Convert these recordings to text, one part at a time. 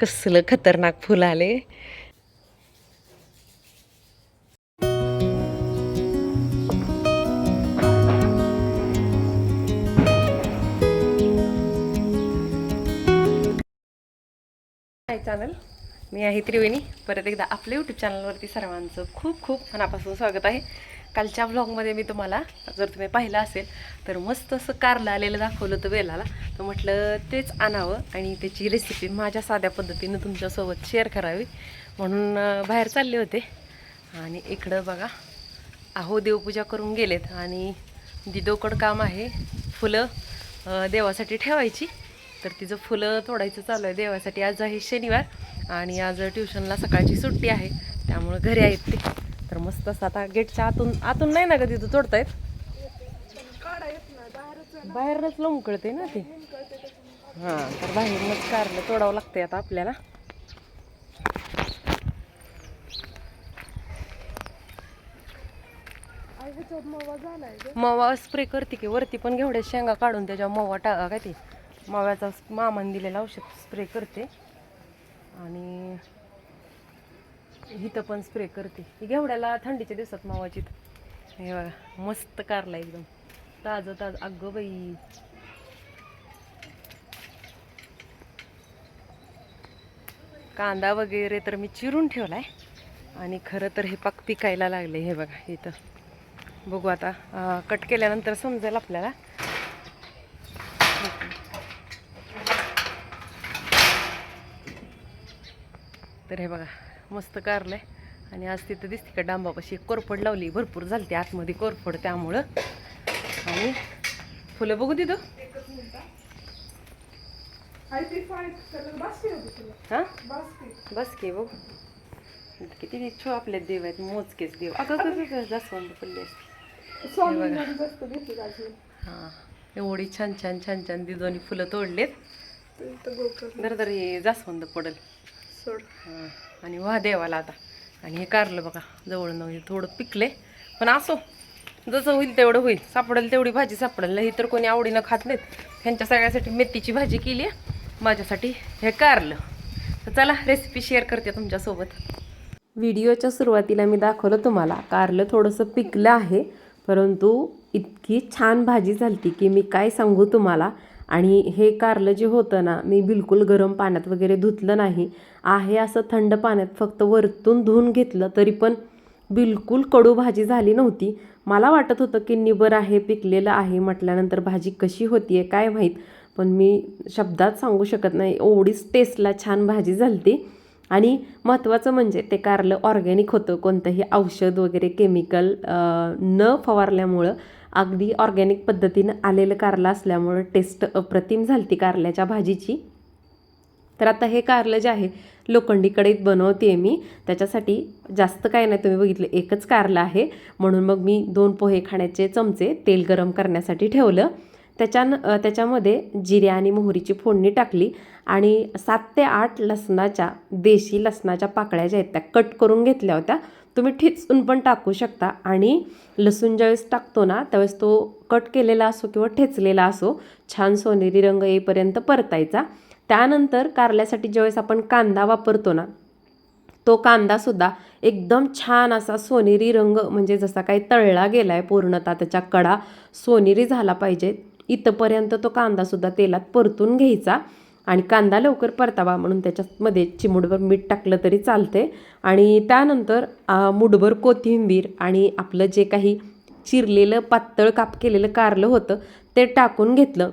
कसलं खतरनाक फुल आले. हाय चॅनल मी आहे त्रिवेणी. परत एकदा आपल्या यूट्यूब चॅनलवरती सर्वांचं खूप खूप मनापासून स्वागत आहे. कालच्या व्लॉगमध्ये मी तुम्हाला जर तुम्ही पाहिलं असेल तर मस्त असं कारलं आलेलं दाखवलं होतं वेलाला. तर म्हटलं तेच आणावं आणि त्याची रेसिपी माझ्या साध्या पद्धतीनं तुमच्यासोबत शेअर करावी. म्हणून बाहेर चालले होते. आणि इकडं बघा अहो देवपूजा करून गेलेत. आणि दिदोकड काम आहे फुलं देवासाठी ठेवायची. तर तिचं फुलं तोडायचं चालू आहे. देवासाठी आज आहे शनिवार आणि आज ट्युशनला सकाळची सुट्टी आहे. त्यामुळं घरी आहेत ते. तर मस्त असं आता गेटच्या आतून आतून नाही ना का तिथं तोडतायत? बाहेरच लोंबकळते ना ते. हां तर बाहेरूनच कारलं तोडावं लागतंय आता आपल्याला. मवा स्प्रे करते की वरती पण घेवड्या शेंगा काढून त्याच्या मवा टा काय ते? मव्याचा मामान दिलेला औषध स्प्रे करते. आणि इथं पण स्प्रे करते. ही घेवड्याला थंडीच्या दिवसात मावाची. हे बघा मस्त कारला एकदम. ताजं ताज. अगं बाई. कांदा वगैरे तर मी चिरून ठेवलाय. आणि खरं तर हे पाक पिकायला लागले हे बघा इथं. बघू आता कट केल्यानंतर समजेल आपल्याला. तर हे बघा मस्त कारलंय आणि आज तिथं दिसते का डांबापाशी एक कोरफड लावली. भरपूर झालती आतमध्ये कोरफड त्यामुळं. आणि फुलं बघू तिथं हां? बस की बघ. किती छो आपल्या देव आहेत मोजकेच देव. अगं जास्वंद पडले हां एवढी छान छान छान छान दिदोनी फुलं तोडलेत. दर दर हे जास्वंद पडल. हां. आणि वा देवाला आता. आणि हे कारलं बघा जवळ नव्हे थोडं पिकले. पण असो जसं होईल तेवढं होईल. सापडेल तेवढी भाजी सापडेल नाही तर कोणी आवडीनं खात नाहीत. ह्यांच्या सगळ्यासाठी मेथीची भाजी केली आहे. माझ्यासाठी हे कारलं. तर चला रेसिपी शेअर करते तुमच्यासोबत. व्हिडिओच्या सुरुवातीला मी दाखवलं तुम्हाला कारलं थोडंसं पिकलं आहे. परंतु इतकी छान भाजी झाली की मी काय सांगू तुम्हाला आणि हे कारलं जे होतं ना मी बिलकुल गरम पाण्यात वगैरे धुतलं नाही. आहे असं थंड पाण्यात फक्त वरतून धुवून घेतलं तरी पण बिलकुल कडू भाजी झाली नव्हती. मला वाटत होतं की निबर आहे पिकलेलं आहे म्हटल्यानंतर भाजी कशी होती आहे काय माहीत पण मी शब्दात सांगू शकत नाही. एवढीच टेस्टला छान भाजी झाली आणि महत्त्वाचं म्हणजे ते कारलं ऑर्गॅनिक होतं कोणतंही औषध वगैरे केमिकल न फवारल्यामुळं. अगदी ऑर्गॅनिक पद्धतीनं आलेलं कारलं असल्यामुळं टेस्ट अप्रतिम झालती कारल्याच्या भाजीची. तर आता हे कारलं जे आहे लोखंडी कढईत बनवते मी. त्याच्यासाठी जास्त काय नाही तुम्ही बघितलं एकच कारलं आहे. म्हणून मग मी दोन पोहे खाण्याचे चमचे तेल गरम करण्यासाठी ठेवलं. त्याच्यान त्याच्यामध्ये जिरे आणि मोहरीची फोडणी टाकली आणि सात ते आठ लसणाच्या देशी लसणाच्या पाकळ्या ज्या आहेत त्या कट करून घेतल्या होत्या. तुम्ही ठेचून पण टाकू शकता. आणि लसूण ज्यावेळेस टाकतो ना त्यावेळेस तो कट केलेला असो किंवा ठेचलेला असो छान सोनेरी रंग येईपर्यंत परतायचा. त्यानंतर कारल्यासाठी ज्यावेळेस आपण कांदा वापरतो ना तो कांदासुद्धा एकदम छान असा सोनेरी रंग म्हणजे जसा काही तळला गेला आहे पूर्णतः त्याच्या कडा सोनेरी झाला पाहिजे. इथंपर्यंत तो कांदासुद्धा तेलात परतून घ्यायचा. आणि कांदा लवकर परतावा म्हणून त्याच्यामध्ये चिमुडभर मीठ टाकलं तरी चालते आणि त्यानंतर मुठभर कोथिंबीर आणि आपलं जे काही चिरलेलं पातळ काप केलेलं कारलं होतं ते टाकून घेतलं.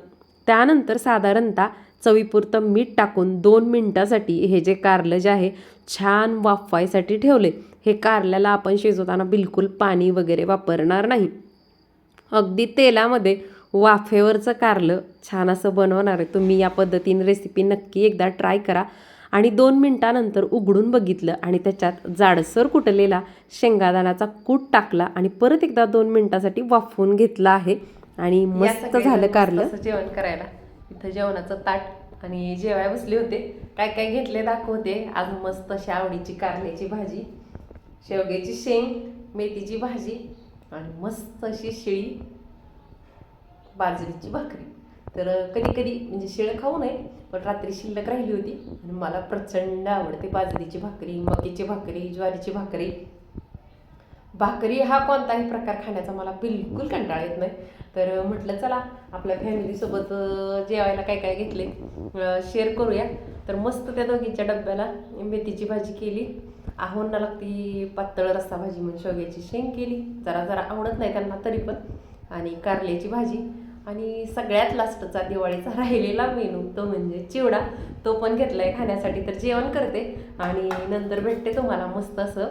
त्यानंतर साधारणतः चवीपुरतं मीठ टाकून दोन मिनटासाठी हे जे कारलं जे आहे छान वाफवायसाठी ठेवले. हे कारल्याला आपण शिजवताना बिलकुल पाणी वगैरे वापरणार नाही. अगदी तेलामध्ये वाफेवरचं कारलं छान असं बनवणार आहे. तुम्ही या पद्धतीने रेसिपी नक्की एकदा ट्राय करा. आणि दोन मिनटानंतर उघडून बघितलं आणि त्याच्यात जाडसर कुटलेला शेंगादाण्याचा कूट टाकला आणि परत एकदा दोन मिनटासाठी वाफवून घेतला आहे. आणि मस्त झालं कारलं. जेवण करायला. इथं जेवणाचं ताट आणि जेवाय बसले होते. काय काय घेतले दाखवते. आज मस्त अशी आवडीची कारल्याची भाजी शेवग्याची शेंग मेथीची भाजी आणि मस्त अशी शिळी. बाजरीची भाकरी. तर कधी कधी म्हणजे शेळ खाऊ नये पण रात्री शिल्लक राहिली होती आणि मला प्रचंड आवडते बाजरीची भाकरी मकीची भाकरी ज्वारीची भाकरी. भाकरी हा कोणताही प्रकार खाण्याचा मला बिलकुल कंटाळा येत नाही. तर म्हटलं चला आपल्या फॅमिलीसोबत जेवायला काय काय घेतले शेअर करूया. तर मस्त त्या दोघींच्या डब्याला मेथीची भाजी केली. आहोंना लागती पातळ रस्सा भाजी म्हणून शेवग्याची शेंग केली. जरा जरा आवडत नाही त्यांना तरी पण. आणि कारल्याची भाजी. आणि सगळ्यात लास्टचा दिवाळीचा राहिलेला मेनू तो म्हणजे चिवडा. तो पण घेतला आहे खाण्यासाठी तर जेवण करते आणि नंतर भेटते तुम्हाला मस्त असं.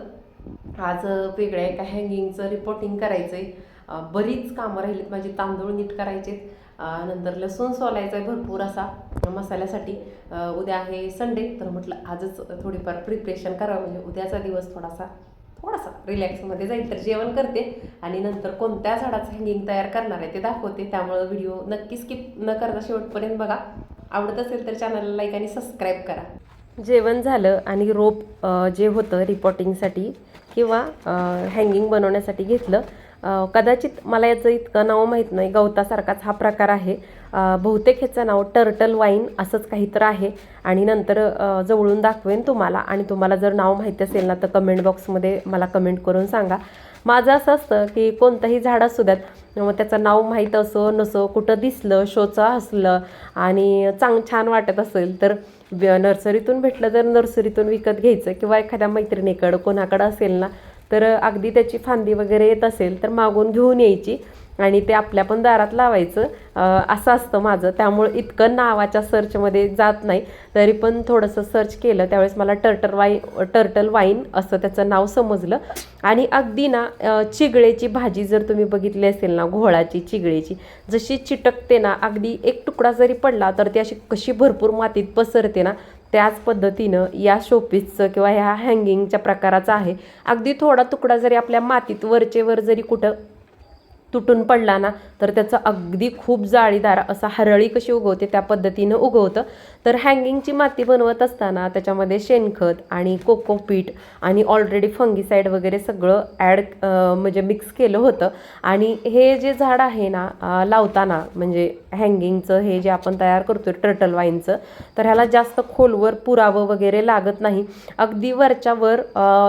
आज वेगळ्या एका हँगिंगचं रिपोर्टिंग करायचं आहे बरीच कामं राहिलीत माझी तांदूळ नीट करायचे नंतर लसूण सोलायचा आहे भरपूर असा मसाल्यासाठी. उद्या आहे संडे तर म्हटलं आजच थोडीफार प्रिपरेशन करावं म्हणजे उद्याचा दिवस थोडासा थोडासा रिलॅक्समध्ये जाईल तर जेवण करते. आणि नंतर कोणत्या झाडाचं हँगिंग तयार करणार आहे ते दाखवते. त्यामुळं व्हिडिओ नक्की स्किप न करता शेवटपर्यंत बघा. आवडत असेल तर चॅनलला लाईक आणि सबस्क्राईब करा. जेवण झालं आणि रोप जे होतं रिपोर्टिंगसाठी किंवा हँगिंग बनवण्यासाठी घेतलं. कदाचित मला याचं इतकं नाव माहीत नाही. गवतासारखाच हा प्रकार आहे. बहुतेक ह्याचं नाव टर्टल वाईन असंच काहीतरी आहे. आणि नंतर जवळून दाखवेन तुम्हाला. आणि तुम्हाला जर नाव माहिती असेल ना तर कमेंट बॉक्समध्ये मला कमेंट करून सांगा. माझं असं असतं की कोणतंही झाड असू द्यात मग त्याचं नाव माहीत असो नसो कुठं दिसलं शोचं असलं आणि चांग छान वाटत असेल तर ब- नर्सरीतून भेटलं तर नर्सरीतून विकत घ्यायचं. किंवा एखाद्या मैत्रिणीकडं कोणाकडं असेल ना तर अगदी त्याची फांदी वगैरे येत असेल तर मागून घेऊन यायची. आणि ते आपल्या पण दारात लावायचं. असं असतं माझं. त्यामुळे इतकं नावाच्या सर्चमध्ये जात नाही. तरी पण थोडंसं सर्च केलं. त्यावेळेस मला टर्टल वाईन टर्टल वाईन असं त्याचं नाव समजलं. आणि अगदी ना चिगळेची भाजी जर तुम्ही बघितली असेल ना घोळाची चिगळेची जशी चिटकते ना अगदी एक तुकडा जरी पडला तर ती अशी कशी भरपूर मातीत पसरते ना त्याच पद्धतीनं या शोपीसचं किंवा ह्या हँगिंगच्या प्रकाराचं आहे. अगदी थोडा तुकडा जरी आपल्या मातीत वरचे वर जरी कुठं तुटून पडला ना तर त्याचं अगदी खूप जाळीदार असं हरळी कशी उगवते त्या पद्धतीनं उगवतं. तर हँगिंगची माती बनवत असताना त्याच्यामध्ये शेणखत आणि कोकोपीट आणि ऑलरेडी फंगीसाईड वगैरे सगळं ॲड म्हणजे मिक्स केलं होतं. आणि हे जे झाड आहे ना लावताना म्हणजे हँगिंगचं हे जे आपण तयार करतो टर्टल वाईनचं तर ह्याला जास्त खोलवर पुरावं वगैरे लागत नाही. अगदी वरच्या वर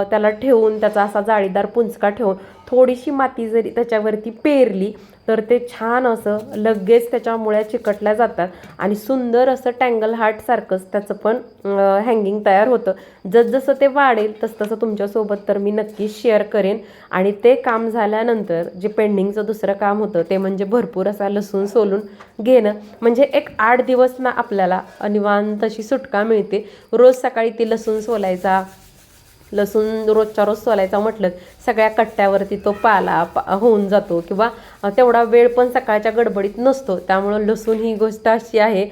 त्याला ठेवून त्याचा असा जाळीदार पुंचका ठेवून थोडीशी माती जरी त्याच्यावरती पेरली तर ते छान असं लगेच त्याच्या मुळ्या चिकटल्या जातात आणि सुंदर असं टँगल हा हार्टसारखंच त्याचं पण हँगिंग तयार होतं. जसजसं ते वाढेल तसतसं तुमच्यासोबत तर मी नक्कीच शेअर करेन. आणि ते काम झाल्यानंतर जे पेंडिंगचं दुसरं काम होतं ते म्हणजे भरपूर असा लसूण सोलून घेणं. म्हणजे एक आठ दिवस ना आपल्याला निवांत अशी सुटका मिळते. रोज सकाळी ती लसूण सोलायचा लसूण रोजच्या रोज सोलायचा म्हटलं सगळ्या कट्ट्यावरती तो पाला पा होऊन जातो किंवा तेवढा वेळ पण सकाळच्या गडबडीत नसतो. त्यामुळं लसूण ही गोष्ट अशी आहे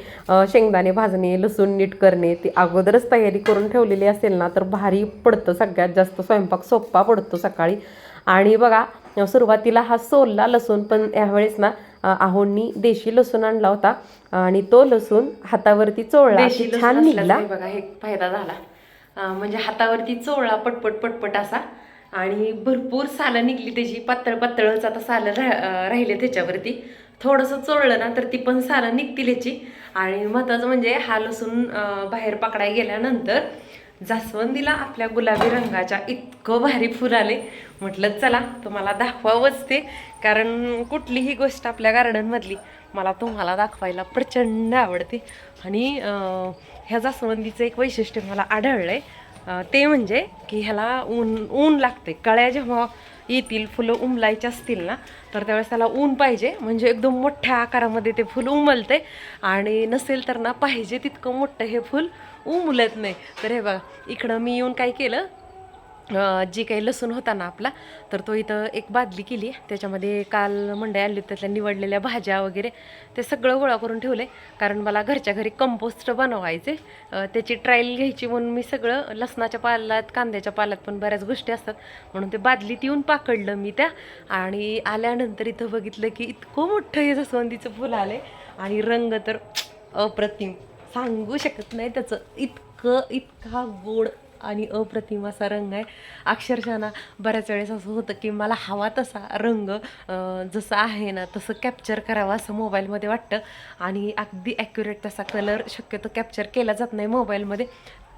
शेंगदाणे भाजणे लसूण नीट करणे ती अगोदरच तयारी करून ठेवलेली असेल ना तर भारी पडतं सगळ्यात जास्त. स्वयंपाक सोप्पा पडतो सकाळी. आणि बघा सुरुवातीला हा सोलला लसूण पण यावेळेस ना आहोंनी देशी लसूण आणला होता. आणि तो लसूण हातावरती चोळला छान निघला. बघा हे फायदा झाला. म्हणजे हातावरती चोळला पटपट पटपट असा. आणि भरपूर सालं निघली त्याची. पातळ पातळच आता सालं रा राहिले त्याच्यावरती. थोडंसं चोळलं ना तर ती पण सालं निघतील याची. आणि महत्त्वाचं म्हणजे हा लसूण बाहेर पकडाय गेल्यानंतर जास्वंदीला आपल्या गुलाबी रंगाच्या इतकं भारी फुल आले. म्हटलं चला तुम्हाला दाखवावंच ते. कारण कुठलीही गोष्ट आपल्या गार्डनमधली मला तुम्हाला दाखवायला प्रचंड आवडते. आणि ह्याचा ह्या जास्वंदीचं एक वैशिष्ट्य मला आढळलं आहे ते म्हणजे की ह्याला ऊन ऊन लागते. कळ्या जेव्हा येतील फुलं उमलायची असतील ना तर त्यावेळेस त्याला ऊन पाहिजे. म्हणजे एकदम मोठ्या आकारामध्ये ते फुल उमलते आणि नसेल तर ना पाहिजे तितकं मोठं हे फुल उमलत नाही. तर हे बघा इकडं मी येऊन काय केलं जी काही लसूण होता ना आपला तर तो इथं एक बादली केली. त्याच्यामध्ये काल मंडई आणली होती त्यातल्या निवडलेल्या भाज्या वगैरे ते सगळं गोळा करून ठेवले. कारण मला घरच्या घरी कंपोस्ट बनवायचे. त्याची ट्रायल घ्यायची म्हणून मी सगळं लसणाच्या पाल्यात कांद्याच्या पाल्यात पण बऱ्याच गोष्टी असतात. म्हणून ते बादलीत येऊन पाकडलं मी त्या. आणि आल्यानंतर इथं बघितलं की इतकं मोठं हे जसवंतीचं फुल आले आणि रंग तर अप्रतिम. सांगू शकत नाही त्याचं. इतकं इतका गोड आणि अप्रतिम असा रंग आहे. अक्षरशः ना बऱ्याच वेळेस असं होतं की मला हवा तसा रंग जसं आहे ना तसं कॅप्चर करावं असं मोबाईलमध्ये वाटतं. आणि अगदी ॲक्युरेट तसा कलर शक्यतो कॅप्चर केला जात नाही मोबाईलमध्ये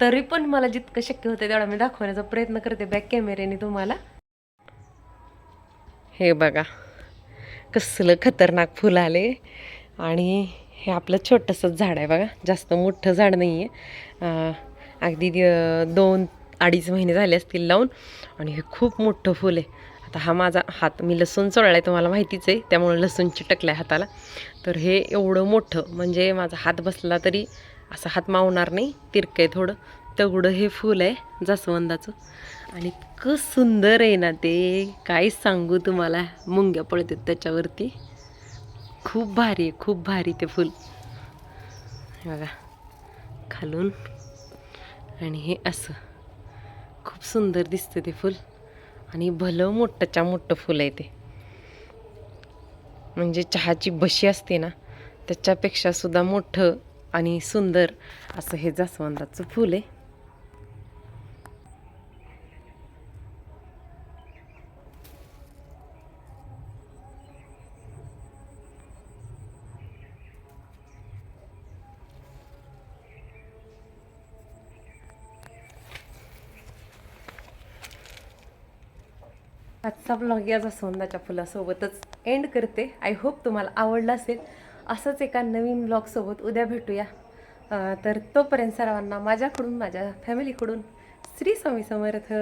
तरी पण मला जितकं शक्य होतं तेवढा मी दाखवण्याचा प्रयत्न करते बॅक कॅमेऱ्याने तुम्हाला. हे बघा कसलं खतरनाक फुलं आले. आणि हे आपलं छोटंसंच झाड आहे बघा जास्त मोठं झाड नाही आहे अगदी दोन अडीच महिने झाले असतील लावून. आणि हे खूप मोठं फुल आहे. आता हा माझा हात मी लसूण चोळला आहे तुम्हाला माहितीच आहे. त्यामुळे लसूण चिटकलं आहे हाताला. तर हे एवढं मोठं म्हणजे माझा हात बसला तरी असा हात मावणार नाही. तिरकं आहे थोडं. तेवढं हे फुल आहे जास्वंदाचं. आणि इतकं सुंदर आहे ना ते. काय सांगू तुम्हाला. मुंग्या पळतात त्याच्यावरती. खूप भारी आहे खूप भारी ते फुल. बघा. खालून आणि हे असं. खूप सुंदर दिसतं ते फुल. आणि भलं मोठंच्या मोठं फुल आहे ते. म्हणजे चहाची बशी असते ना त्याच्यापेक्षा सुद्धा मोठं आणि सुंदर असं हे जास्वंदाचं फुल आहे. आजचा ब्लॉग याचा सोंदाच्या फुलासोबतच एंड करते. आय होप तुम्हाला आवडलं असेल. असंच एका नवीन ब्लॉगसोबत उद्या भेटूया. तर तोपर्यंत सर्वांना माझ्याकडून माझ्या फॅमिलीकडून श्री स्वामी समर्थ.